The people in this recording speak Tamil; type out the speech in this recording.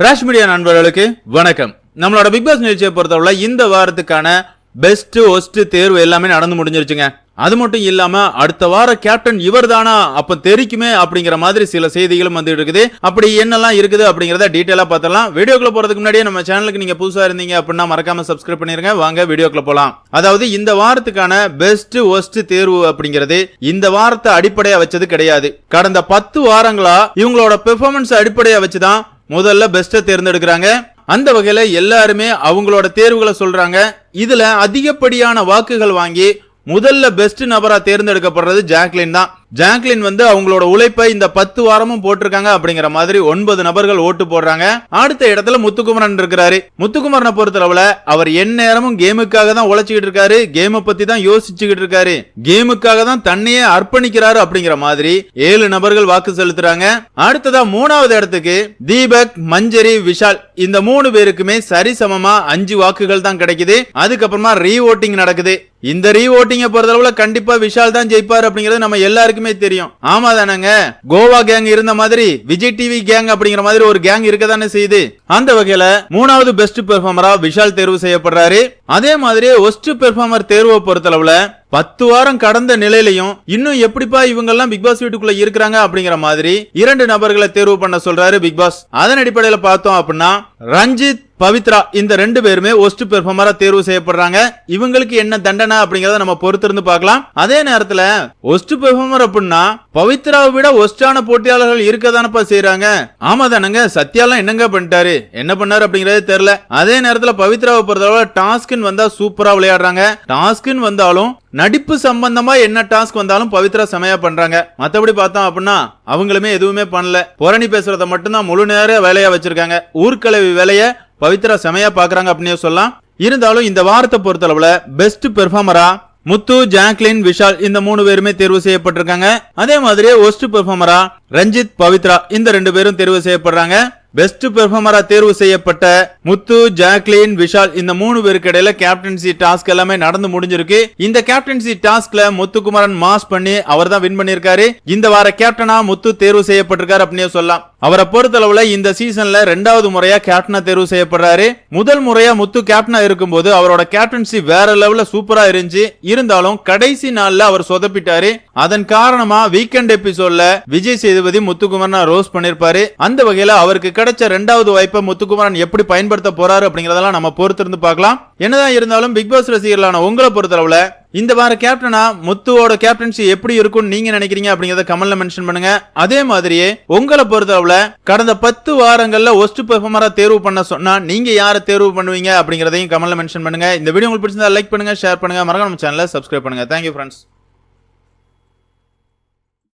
ராஷ் மீடியா நண்பர்களுக்கு வணக்கம். நம்மளோட பிக் பாஸ் நிகழ்ச்சியை பொறுத்தவரை இந்த வாரத்துக்கான பெஸ்ட் ஒஸ்ட் தேர்வு எல்லாமே நடந்து முடிஞ்சிருச்சுங்க. அது மட்டும் இல்லாம அடுத்த வார கேப்டன் இவர் தானா அப்ப தெரிக்குமே அப்படிங்கிற மாதிரி சில செய்திகளும் வந்து இருக்குது. அப்படி என்னெல்லாம் இருக்குது அப்படிங்கறத டீட்டெயிலா பார்த்தலாம் வீடியோக்குள்ள போறதுக்கு முன்னாடியே நம்ம சேனலுக்கு நீங்க புதுசா இருந்தீங்க அப்படின்னா மறக்காம சப்ஸ்கிரைப் பண்ணிருங்க. வாங்க வீடியோக்குள்ள போலாம். அதாவது இந்த வாரத்துக்கான பெஸ்ட் ஒஸ்ட் தேர்வு அப்படிங்கிறது இந்த வாரத்தை அடிப்படையா வச்சது கிடையாது. கடந்த பத்து வாரங்களா இவங்களோட பெர்ஃபார்மன்ஸ் அடிப்படையா வச்சுதான் முதல்ல பெஸ்ட்டை தேர்ந்தெடுக்கிறாங்க. அந்த வகையில எல்லாருமே அவங்களோட தேர்வுகளை சொல்றாங்க. இதுல அதிகப்படியான வாக்குகள் வாங்கி முதல்ல பெஸ்ட் நபரா தேர்ந்தெடுக்கப்படுறது ஜாக்லின் தான். ஜாக்லின் வந்து அவங்களோட உழைப்பை இந்த பத்து வாரமும் போட்டிருக்காங்க அப்படிங்கிற மாதிரி ஒன்பது நபர்கள் ஓட்டு போடுறாங்க. அடுத்த இடத்துல முத்துக்குமரன் இருக்கிறாரு. முத்துக்குமரனை பொறுத்தளவுல அவர் எந்நேரமும் கேமுக்காக தான் உழைச்சிக்கிட்டு இருக்காரு. கேமை பத்தி தான் யோசிச்சுக்கிட்டு இருக்காரு. கேமுக்காக தான் தன்னையே அர்ப்பணிக்கிறாரு அப்படிங்கிற மாதிரி ஏழு நபர்கள் வாக்கு செலுத்துறாங்க. அடுத்ததா மூணாவது இடத்துக்கு தீபக் மஞ்சரி விஷால் இந்த மூணு பேருக்குமே சரிசமமா அஞ்சு வாக்குகள் தான் கிடைக்குது. அதுக்கப்புறமா ரீ ஓட்டிங் நடக்குது. இந்த ரீ ஓட்டிங்க பொறுத்தளவுல கண்டிப்பா விஷால் தான் ஜெயிப்பார் அப்படிங்கிறது நம்ம எல்லாருக்குமே தெரியும். ஆமா தானங்க? கோவா கேங் இருந்த மாதிரி விஜய் டிவி கேங் அப்படிங்கிற மாதிரி ஒரு கேங் இருக்க தானே செய்யுது. அந்த வகையில மூணாவது பெஸ்ட் பெர்ஃபார்மரா விஷால் தேர்வு செய்யப்படுறாரு. அதே மாதிரி ஒஸ்ட் பெர்ஃபார்மர் தேர்வை பொறுத்தளவுல பத்து வாரம் கடந்த நிலையிலையும் இன்னும் எப்படிப்பா இவங்க எல்லாம் பிக் பாஸ் வீட்டுக்குள்ள இருக்கிறாங்க அப்படிங்கிற மாதிரி இரண்டு நபர்களை தேர்வு பண்ண சொல்றாரு பிக் பாஸ் அதன் அடிப்படையில பார்த்தோம் அப்படின்னா ரஞ்சித் பவித்ரா இந்த ரெண்டு பேருமே ஒஸ்ட் பெர்ஃபார்மரா தேர்வு செய்யப்படுறாங்க. இவங்களுக்கு என்ன தண்டனை அப்படிங்கறத நம்ம பொறுத்திருந்து பார்க்கலாம். அதே நேரத்துல ஒஸ்ட் பெர்ஃபார்மர் அப்படின்னா பவித்ராவை விட ஒஸ்டான போட்டியாளர்கள் இருக்கதானப்பா செய்யறாங்க ஆமா தானங்க சத்யாலாம் என்னங்க பண்ணிட்டாரு? என்ன பண்ணாரு அப்படிங்கறது தெரியல. அதே நேரத்துல பவித்ராவை பொறுத்தளவு டாஸ்க்னு வந்தா சூப்பரா விளையாடுறாங்க. டாஸ்க்னு வந்தாலும் நடிப்பு சம்பந்தமா என்ன டாஸ்க் வந்தாலும் பவித்ரா செமையா பண்றாங்க. மத்தபடி பார்த்தோம் அப்படின்னா அவங்களுமே எதுவுமே பண்ணல. புரணி பேசுறத மட்டும்தான் முழு நேர வேலையா வச்சிருக்காங்க. ஊர்க்கலவி வேலையை பவித்ரா செமையா பாக்குறாங்க அப்படின்னு சொல்லலாம். இருந்தாலும் இந்த வாரத்தை பொறுத்தளவுல பெஸ்ட் பெர்ஃபார்மரா முத்து ஜாக்லின் விஷால் இந்த மூணு பேருமே தேர்வு செய்யப்பட்டிருக்காங்க. அதே மாதிரியே ஒஸ்ட் பெர்ஃபார்மரா ரஞ்சித் பவித்ரா இந்த ரெண்டு பேரும் தேர்வு செய்யப்படுறாங்க. பெஸ்ட் பெர்ஃபார்மரா தேர்வு செய்யப்பட்ட முத்து ஜாக்லின் விஷால் இந்த மூணு பேருக்கு இடையில கேப்டன்சி டாஸ்க் எல்லாமே நடந்து முடிஞ்சிருக்கு. இந்த கேப்டன்சி டாஸ்க்ல முத்துக்குமரன் மாஸ் பண்ணி அவர் தான் வின் பண்ணிருக்காரு இந்த வார கேப்டனா முத்து தேர்வு செய்யப்பட்டிருக்காரு அப்படின்னு சொல்லலாம். அவரை பொறுத்தளவுல இந்த சீசன்ல ரெண்டாவது முறையா கேப்டனா தேர்வு செய்யப்படுறாரு. முதல் முறையா முத்து கேப்டனா இருக்கும்போது அவரோட கேப்டன்சி வேற லெவல்ல சூப்பரா இருந்துச்சு. இருந்தாலும் கடைசி நாள்ல அவர் சொதப்பிட்டாரு. அதன் காரணமா வீக்கெண்ட் எபிசோட்ல விஜய் சேதுபதி முத்துக்குமரன் ரோஸ் பண்ணிருப்பாரு அந்த வகையில அவருக்கு கிடைச்ச ரெண்டாவது வாய்ப்பை முத்துக்குமாரன் எப்படி பயன்படுத்த போறாரு அப்படிங்கறதெல்லாம் நம்ம பொறுத்திருந்து பார்க்கலாம். என்னதான் இருந்தாலும் பிக் பாஸ் ரசிகர்களான உங்களை பொறுத்தளவுல இந்த வார கேப்டனா முத்துவோட கேப்டன்சி எப்படி இருக்கும்னு நீங்க நினைக்கிறீங்க அப்படிங்கறத கமெண்ட்ல மென்ஷன் பண்ணுங்க. அதே மாதிரியே உங்களை பொறுத்தளவுல கடந்த பத்து வாரங்கள்ல ஒஸ்ட் பெர்ஃபார்மரா தேர்வு பண்ண சொன்னா நீங்க யாரை தேர்வு பண்ணுவீங்க அப்படிங்கறதையும் கமெண்ட்ல மென்ஷன் பண்ணுங்க. இந்த வீடியோ உங்களுக்கு பிடிச்சிருந்தா லைக் பண்ணுங்க ஷேர் பண்ணுங்க. மறக்காம நம்ம சேனலை சப்ஸ்கிரைப் பண்ணுங்க. Thank you friends